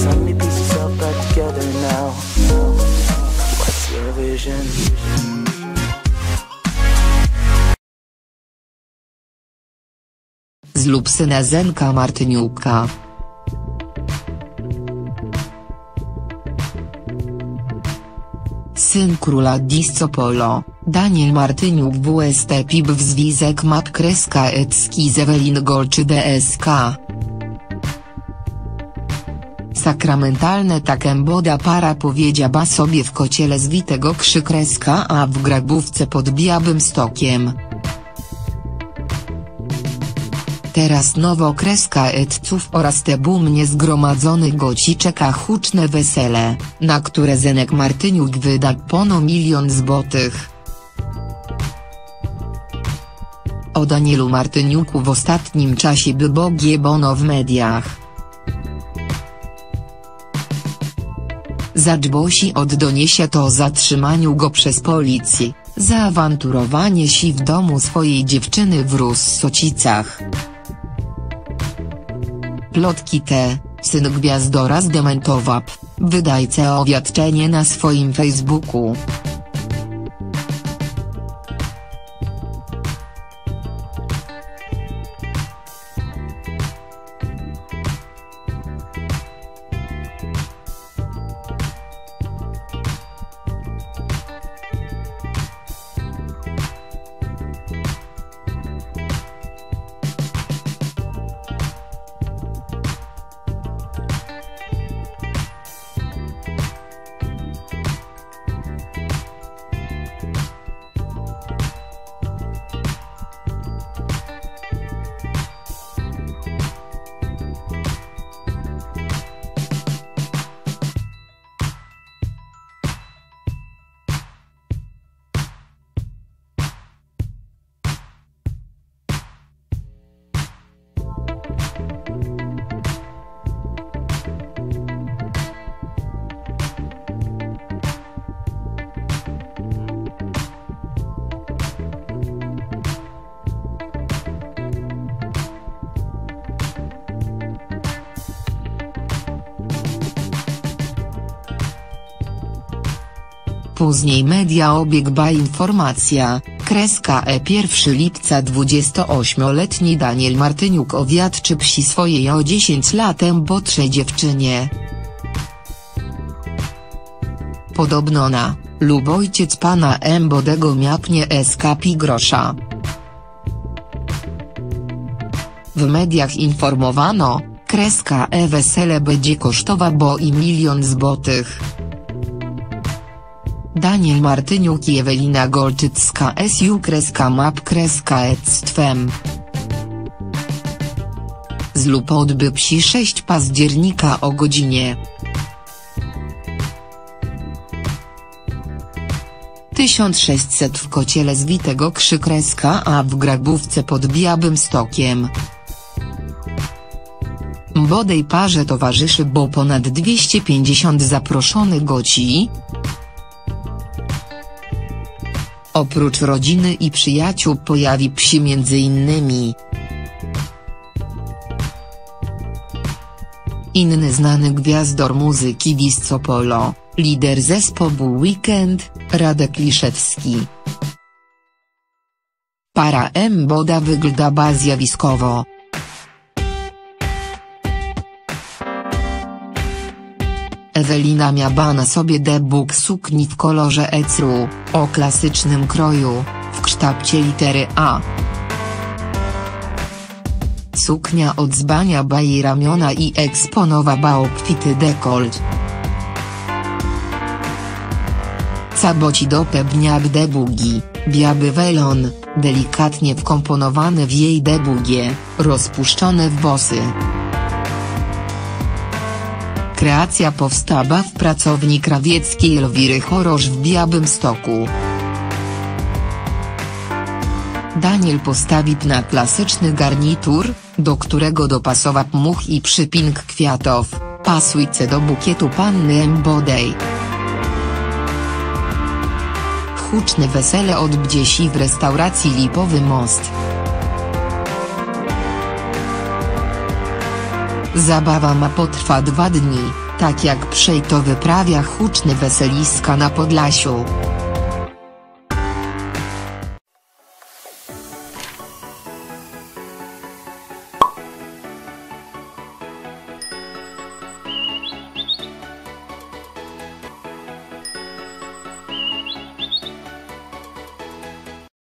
so many pieces all back together now. What's your vision? Zenka Martyniuka. Syn króla Disco Polo, Daniel Martyniuk WST PIB w Zwizek Map Kreska Ecki z Ewelin Golczy DSK. Sakramentalne takem boda para powiedziała sobie w kociele zwitego krzykreska a w grabówce pod Stokiem. Teraz nowo kreska etców oraz te bumnie zgromadzony goci czeka huczne wesele, na które Zenek Martyniuk wyda pono milion złotych. O Danielu Martyniuku w ostatnim czasie by bogie bono w mediach. Zaczbosi od doniesia to o zatrzymaniu go przez policję, zaawanturowanie się w domu swojej dziewczyny w Russocicach. Plotki te, syn gwiazdora zdementował, wydajca owiadczenie na swoim Facebooku. Później media obiegła informacja, kreska e 1 lipca 28-letni Daniel Martyniuk owiadczy psi swojej o 10 latem botrzej dziewczynie. Podobno na, lub ojciec pana M. Bodego miapnie eskapi grosza. W mediach informowano, kreska e wesele będzie kosztowa bo i milion złotych. Daniel Martyniuk i Ewelina Golczycka SU kreska map kreska ectwem. Zlub odbył psi 6 października o godzinie 1600 w kociele zwitego krzykreska a w grabówce pod Białym Stokiem. Bodej parze towarzyszy bo ponad 250 zaproszonych goci, Oprócz rodziny i przyjaciół pojawi się m.in. Inny znany gwiazdor muzyki Disco lider zespołu Weekend, Radek Liszewski. Para M. Boda wygląda zjawiskowo. Ewelina miała na sobie debuk sukni w kolorze ecru, o klasycznym kroju, w kształcie litery A. Suknia odzbania jej ramiona i eksponowała obfity dekolt. Caboci do pewniak debugi, biały welon, delikatnie wkomponowany w jej debugie, rozpuszczone w włosy. Kreacja powstała w pracowni krawieckiej Elwiry Chorosz w Białym Stoku. Daniel postawił na klasyczny garnitur, do którego dopasował much i przypink kwiatów, pasujce do bukietu panny M. Bodej. Huczne wesele odbdzie w restauracji Lipowy Most. Zabawa ma potrwa dwa dni, tak jak przej to wyprawia huczne weseliska na Podlasiu.